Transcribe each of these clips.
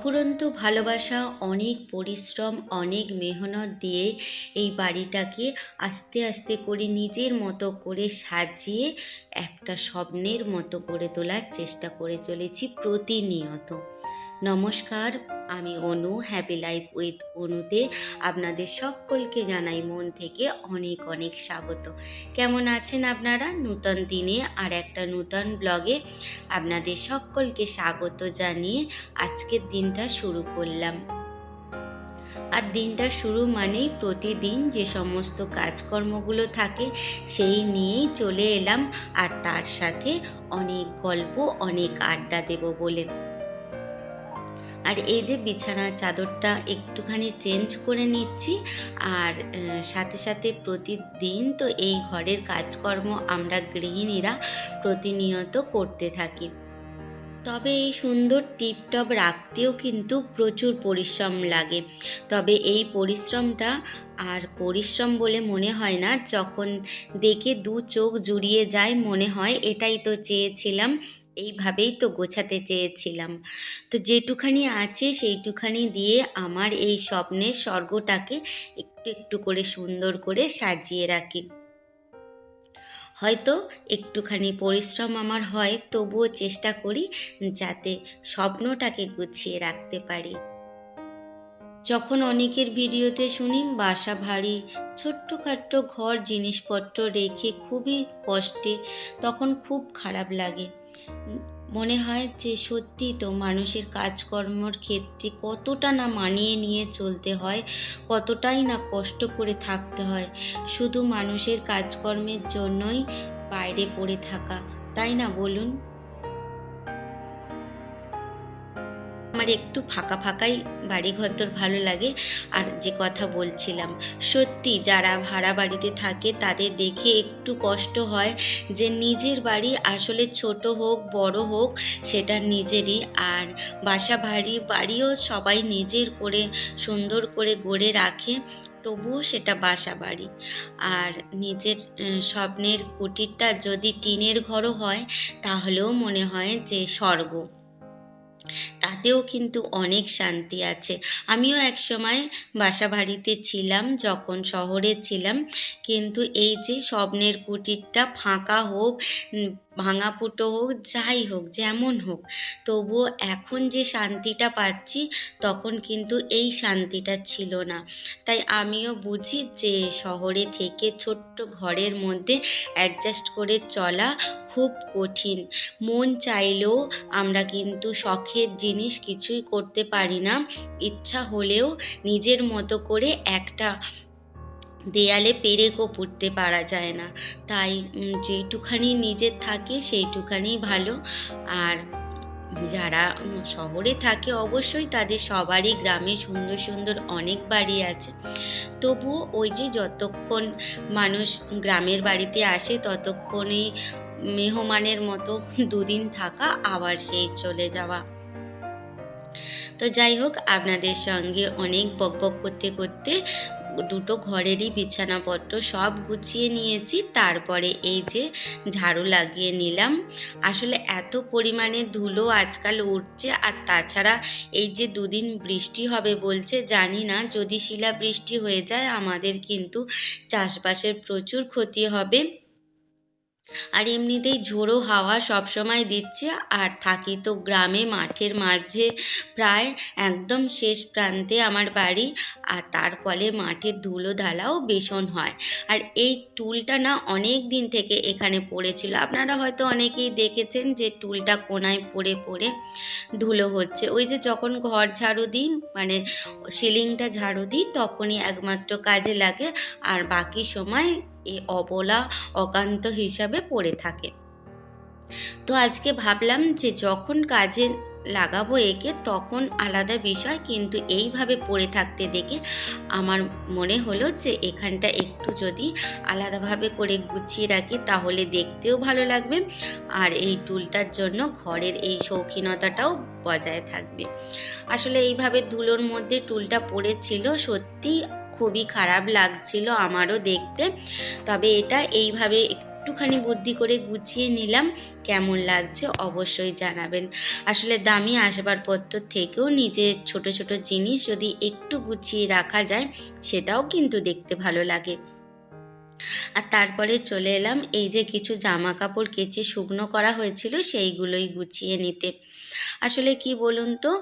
অফুরন্ত ভালোবাসা, অনেক পরিশ্রম, অনেক মেহনত দিয়ে এই বাড়িটাকে আস্তে আস্তে করে নিজের মতো করে সাজিয়ে একটা স্বপ্নের মতো করে তোলার চেষ্টা করে চলেছি প্রতিনিয়ত। নমস্কার, আমি অনু হ্যাপি লাইফ উইথ অনুতে আপনাদের সকলকে জানাই মন থেকে অনেক অনেক স্বাগত। কেমন আছেন আপনারা? নূতন দিনে আর একটা নূতন ব্লগে আপনাদের সকলকে স্বাগত জানিয়ে আজকের দিনটা শুরু করলাম। আর দিনটা শুরু মানেই প্রতিদিন যে সমস্ত কাজকর্মগুলো থাকে সেই নিয়েই চলে এলাম আর তার সাথে অনেক গল্প, অনেক আড্ডা দেব বলে। আর এই যে বিছানার চাদরটা একটুখানি চেঞ্জ করে নিচ্ছি আর সাথে সাথে প্রতিদিন তো এই ঘরের কাজকর্ম আমরা গৃহিণীরা প্রতিনিয়ত করতে থাকি। তবে এই সুন্দর টিপটপ রাখতেও কিন্তু প্রচুর পরিশ্রম লাগে। তবে এই পরিশ্রমটা আর পরিশ্রম বলে মনে হয় না, যখন দেখে দু চোখ জুড়িয়ে যায় মনে হয়, এটাই তো চেয়েছিলাম। এইভাবেই তো গোছাতে চেয়েছিলাম। তো যেটুখানি আছে সেইটুখানি দিয়ে আমার এই স্বপ্নের স্বর্গটাকে একটু একটু করে সুন্দর করে সাজিয়ে রাখি। হয়তো একটুখানি পরিশ্রম আমার হয়, তবুও চেষ্টা করি যাতে স্বপ্নটাকে গুছিয়ে রাখতে পারি। যখন অনেকের ভিডিওতে শুনি, বাসা ভারী ছোট্টখাট্ট ঘর জিনিসপত্র রেখে খুবই কষ্টে, তখন খুব খারাপ লাগে। মনে হয় যে সত্যি তো মানুষের কাজকর্মর ক্ষেত্রে কতটা না মানিয়ে নিয়ে চলতে হয়, কতটাই না কষ্ট করে থাকতে হয়। শুধু মানুষের কাজকর্মের জন্যই বাইরে পড়ে থাকা, তাই না বলুন? একটু ফাঁকা ফাঁকাই বাড়িঘর তোর ভালো লাগে। আর যে কথা বলছিলাম, সত্যি যারা ভাড়া বাড়িতে থাকে তাদের দেখে একটু কষ্ট হয় যে নিজের বাড়ি আসলে ছোট হোক, বড় হোক, সেটা নিজেরই। আর বাসা ভারী বাড়িও সবাই নিজের করে, সুন্দর করে গড়ে রাখে, তবুও সেটা বাসা বাড়ি। আর নিজের স্বপ্নের কুটিরটা যদি টিনের ঘরও হয়, তাহলেও মনে হয় যে স্বর্গ। তাতেও কিন্তু অনেক শান্তি আছে। আমিও এক সময় বাসা বাড়িতে ছিলাম, যখন শহরে ছিলাম। কিন্তু এই যে স্বপ্নের কুটিরটা ফাঁকা হোক ভাঙা ফুটো হোক, যাই হোক, যেমন হোক, তবুও এখন যে শান্তিটা পাচ্ছি, তখন কিন্তু এই শান্তিটা ছিল না। তাই আমিও বুঝি যে শহরে থেকে ছোট্ট ঘরের মধ্যে অ্যাডজাস্ট করে চলা খুব কঠিন। মন চাইলেও আমরা কিন্তু শখের জিনিস কিছুই করতে পারি না। ইচ্ছা হলেও নিজের মতো করে একটা দেয়ালে পেরেকও পুঁততে পারা যায় না। তাই উম, যেইটুখানি নিজের থাকে সেইটুখানি ভালো। আর যারা শহরে থাকে অবশ্যই তাদের সবারই গ্রামে সুন্দর সুন্দর অনেক বাড়ি আছে। তবুও ওই যে যতক্ষণ মানুষ গ্রামের বাড়িতে আসে ততক্ষণই মেহমানের মতো দুদিন থাকা আবার সেই চলে যাওয়া। তো যাই হোক আপনাদের সঙ্গে অনেক বক বক করতে করতে দুটো ঘরেরই বিছানাপত্র সব গুছিয়ে নিয়েছি, তারপরে এই যে ঝাড়ু লাগিয়ে নিলাম। আসলে এত পরিমাণে ধুলো আজকাল উঠছে আর তাছাড়া এই যে দুদিন বৃষ্টি হবে বলছে, জানি না, যদি শিলা বৃষ্টি হয়ে যায় আমাদের কিন্তু চাষবাসের প্রচুর ক্ষতি হবে। আর এমনিতেই ঝোড়ো হাওয়া সবসময় দিচ্ছে। আর থাকি তো গ্রামে মাঠের মাঝে প্রায় একদম শেষ প্রান্তে আমার বাড়ি। আর তার ফলে মাঠের ধুলো ধালাও হয়। আর এই টুলটা না অনেক দিন থেকে এখানে পড়েছিল। আপনারা হয়তো অনেকেই দেখেছেন যে টুলটা কোনায় পড়ে পড়ে ধুলো হচ্ছে। ওই যে যখন ঘর ঝাড়ু দিই মানে সিলিংটা ঝাড়ু দিই, তখনই একমাত্র কাজে লাগে। আর বাকি সময় এ অবলা অকান্ত হিসাবে পড়ে থাকে। তো আজকে ভাবলাম যে যখন কাজে লাগাবো একে, তখন আলাদা বিষয়, কিন্তু এইভাবে পড়ে থাকতে দেখে আমার মনে হলো যে এখানটা একটু যদি আলাদাভাবে করে গুছিয়ে রাখি, তাহলে দেখতেও ভালো লাগবে। আর এই টুলটার জন্য ঘরের এই শৌখিনতাটাও বজায় থাকবে। আসলে এইভাবে ধুলোর মধ্যে টুলটা পড়েছিল সত্যি খুবই খারাপ লাগছিল আমারও দেখতে। তবে এটা এইভাবে একটুখানি বুদ্ধি করে গুছিয়ে নিলাম। কেমন লাগছে অবশ্যই জানাবেন। আসলে দামি আসবাবপত্র থেকেও নিজের ছোট ছোট জিনিস যদি একটু গুছিয়ে রাখা যায়, সেটাও কিন্তু দেখতে ভালো লাগে। আর তারপরে চলে এলাম, এই যে কিছু জামা কাপড় কেচে শুকনো করা হয়েছিল সেইগুলোই গুছিয়ে নিতে। আসলে কি বলুন তো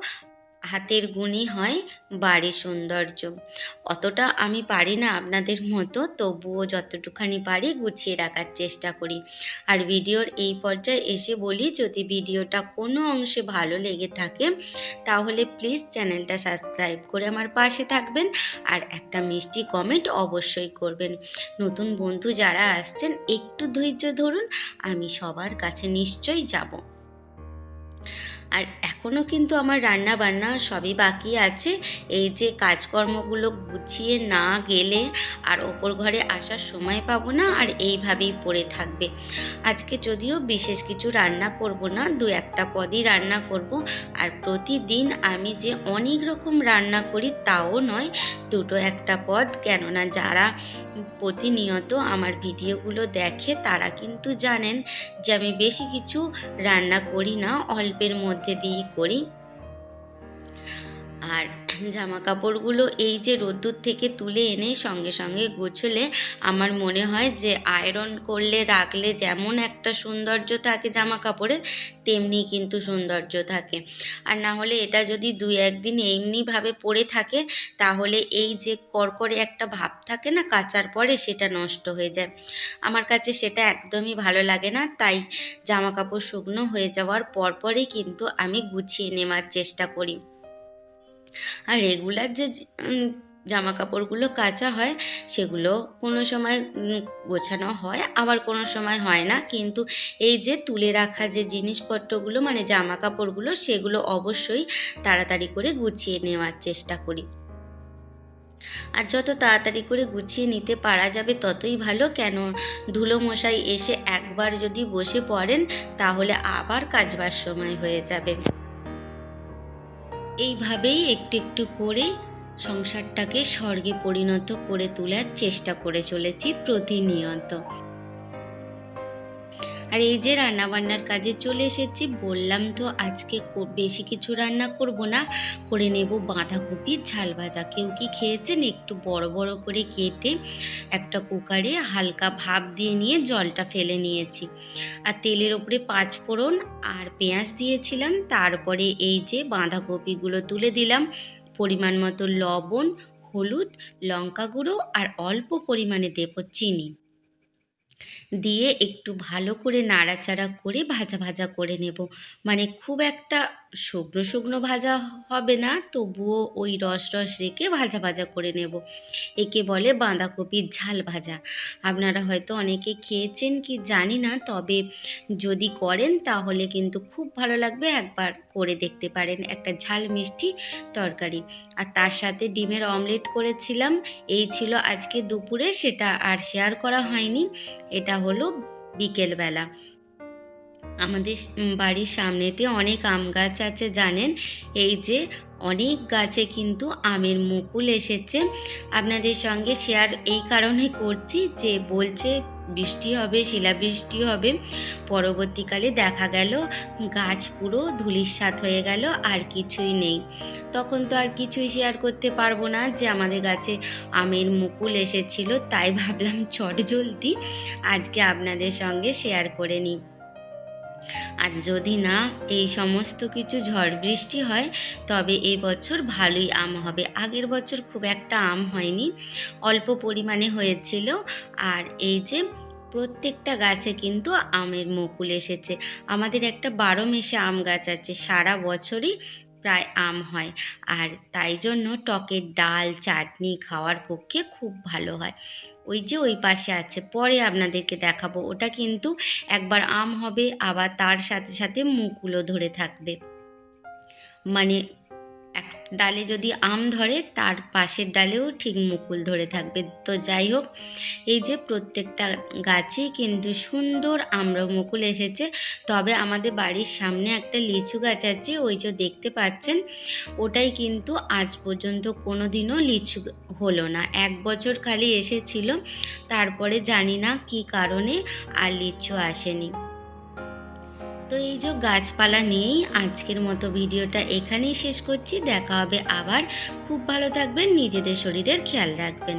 হাতের গুণই হয় বাড়ির সৌন্দর্য। অতটা আমি পারি না আপনাদের মতো, তবুও যতটুখানি পারি গুছিয়ে রাখার চেষ্টা করি। আর ভিডিওর এই পর্যায়ে এসে বলি, যদি ভিডিওটা কোনো অংশে ভালো লেগে থাকে, তাহলে প্লিজ চ্যানেলটা সাবস্ক্রাইব করে আমার পাশে থাকবেন আর একটা মিষ্টি কমেন্ট অবশ্যই করবেন। নতুন বন্ধু যারা আসছেন, একটু ধৈর্য ধরুন, আমি সবার কাছে নিশ্চয়ই যাব। আর এখনও কিন্তু আমার রান্না বান্না সবই বাকি আছে। এই যে কাজকর্মগুলো গুছিয়ে না গেলে আর ওপর ঘরে আসার সময় পাবো না আর এইভাবেই পড়ে থাকবে। আজকে যদিও বিশেষ কিছু রান্না করব না, দু একটা পদই রান্না করব আর প্রতিদিন আমি যে অনেক রকম রান্না করি তাও নয়, দুটো একটা পদ। কেননা যারা প্রতিনিয়ত আমার ভিডিওগুলো দেখে তারা কিন্তু জানেন যে আমি বেশি কিছু রান্না করি না, অল্পের মধ্যে দিয়েই করি। আর জামা কাপড়গুলো এই যে রোদ্দুর থেকে তুলে এনে সঙ্গে সঙ্গে গুছলে আমার মনে হয় যে আয়রন করলে, রাখলে যেমন একটা সৌন্দর্য থাকে জামা কাপড়ে তেমনি কিন্তু সৌন্দর্য থাকে। আর না হলে এটা যদি দুই একদিন এমনিভাবে পরে থাকে, তাহলে এই যে করকরে একটা ভাব থাকে না, কাচার পরে সেটা নষ্ট হয়ে যায়। আমার কাছে সেটা একদমই ভালো লাগে না, তাই জামা কাপড় শুকনো হয়ে যাওয়ার পরপরই কিন্তু আমি গুছিয়ে নেওয়ার চেষ্টা করি। আর রেগুলার যে জামা কাপড়গুলো কাচা হয়, সেগুলো কোনো সময় গোছানো হয়, আবার কোনো সময় হয় না। কিন্তু এই যে তুলে রাখা যে জিনিসপত্রগুলো মানে জামা কাপড়গুলো সেগুলো অবশ্যই তাড়াতাড়ি করে গুছিয়ে নেওয়ার চেষ্টা করি। আর যত তাড়াতাড়ি করে গুছিয়ে নিতে পারা যাবে, ততই ভালো। কেন ধুলো মশাই এসে একবার যদি বসে পড়েন, তাহলে আবার কাজবার সময় হয়ে যাবে। এইভাবেই একটু একটু করে সংসারটাকে স্বর্গে পরিণত করে তোলার চেষ্টা করে চলেছি প্রতিনিয়ত। আর এই যে রান্না বান্নার কাজে চলে এসেছি, বললাম তো আজকে বেশি কিছু রান্না করব না, করে নেব বাঁধাকপির ঝাল ভাজা। কেউ কি খেয়েছেন? একটু বড় বড় করে কেটে একটা কুকারে হালকা ভাপ দিয়ে নিয়ে জলটা ফেলে নিয়েছি। আর তেলের ওপরে পাঁচ ফোড়ন আর পেঁয়াজ দিয়েছিলাম, তারপরে এই যে বাঁধাকপিগুলো তুলে দিলাম। পরিমাণ মতো লবণ, হলুদ, লঙ্কা গুঁড়ো আর অল্প পরিমাণে দেব চিনি। দিয়ে একটু ভালো করে নাড়াচাড়া করে ভাজা ভাজা করে নেব। মানে খুব একটা শুকনো শুকনো ভাজা হবে না, তবুও ওই রস রস রেখে ভাজা ভাজা করে নেব। একে বলে বাঁধাকপির ঝাল ভাজা। আপনারা হয়তো অনেকে খেয়েছেন কি জানি না, তবে যদি করেন তাহলে কিন্তু খুব ভালো লাগবে একবার করে দেখতে পারেন একটা ঝাল মিষ্টি তরকারি। আর তার সাথে ডিমের অমলেট করেছিলাম, এই ছিল আজকে দুপুরে, সেটা আর শেয়ার করা হয়নি। এটা হলো বিকেলবেলা। আমাদের বাড়ির সামনেতে অনেক আম গাছ আছে, জানেন? এই যে অনেক গাছে কিন্তু আমের মুকুল এসেছে। আপনাদের সঙ্গে শেয়ার এই কারণে করছি যে বলছে বৃষ্টি হবে, শিলাবৃষ্টি হবে, পরবর্তীকালে দেখা গেল গাছ পুরো ধুলিস্বাত হয়ে গেল, আর কিছুই নেই। তখন তো আর কিছুই শেয়ার করতে পারব না যে আমাদের গাছে আমের মুকুল এসেছিল, তাই ভাবলাম চট জলদি আজকে আপনাদের সঙ্গে শেয়ার করে নিই। আর যদি না এই সমস্ত কিছু ঝড় বৃষ্টি হয়, তবে এই বছর ভালোই আম হবে। আগের বছর খুব একটা আম হয়নি, অল্প পরিমাণে হয়েছিল। আর এই যে প্রত্যেকটা গাছে কিন্তু আমের মুকুল এসেছে। আমাদের একটা বারো মেশে আম গাছ আছে, সারা বছরই প্রায় আম হয়। আর তাই জন্য টকের ডাল, চাটনি খাওয়ার পক্ষে খুব ভালো হয়। ওই যে ওই পাশে আছে, পরে আপনাদেরকে দেখাবো। ওটা কিন্তু একবার আম হবে, আবার তার সাথে সাথে মুকুলও ধরে থাকবে। মানে ডালে যদি আম ধরে, তার পাশের ডালেও ঠিক মুকুল ধরে থাকবে। তো যাই হোক, এই যে প্রত্যেকটা গাছে কিন্তু সুন্দর আমরা মুকুল এসেছে। তবে আমাদের বাড়ির সামনে একটা লিচু গাছ আছে, ওই যে দেখতে পাচ্ছেন, ওটাই কিন্তু আজ পর্যন্ত কোনো দিনও লিচু হলো না। এক বছর খালি এসেছিল, তারপরে জানি না কি কারণে আর লিচু আসেনি। তো এই যে গাছপালা নিয়েই আজকের মতো ভিডিওটা এখানেই শেষ করছি। দেখা হবে আবার। খুব ভালো থাকবেন, নিজেদের শরীরের খেয়াল রাখবেন।